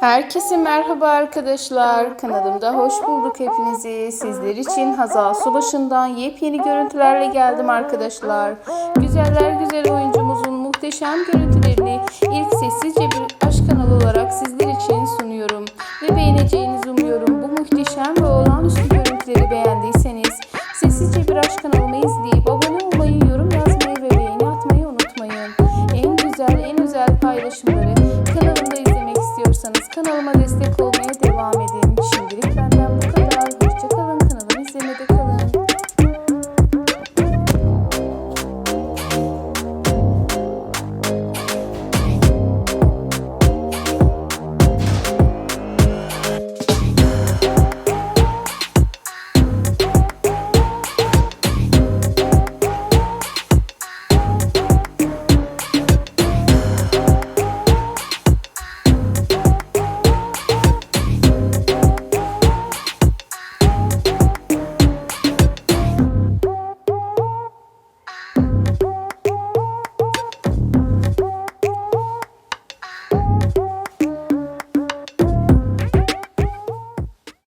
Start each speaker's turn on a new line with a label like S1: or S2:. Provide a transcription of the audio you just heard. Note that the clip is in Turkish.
S1: Herkese merhaba arkadaşlar. Kanalımda hoş bulduk hepinizi. Sizler için Hazal Subaşı'ndan yepyeni görüntülerle geldim arkadaşlar. Güzeller güzel oyuncumuzun muhteşem görüntülerini ilk sessizce bir aşk kanalı olarak sizler için sunuyorum. Ve beğeneceğinizi umuyorum. Bu muhteşem ve olağanüstü görüntüleri beğendiyseniz sessizce bir aşk kanalımı izleyip abone olmayı, yorum yazmayı ve beğeni atmayı unutmayın. En güzel, en özel paylaşımları kanalımda ela emagrecer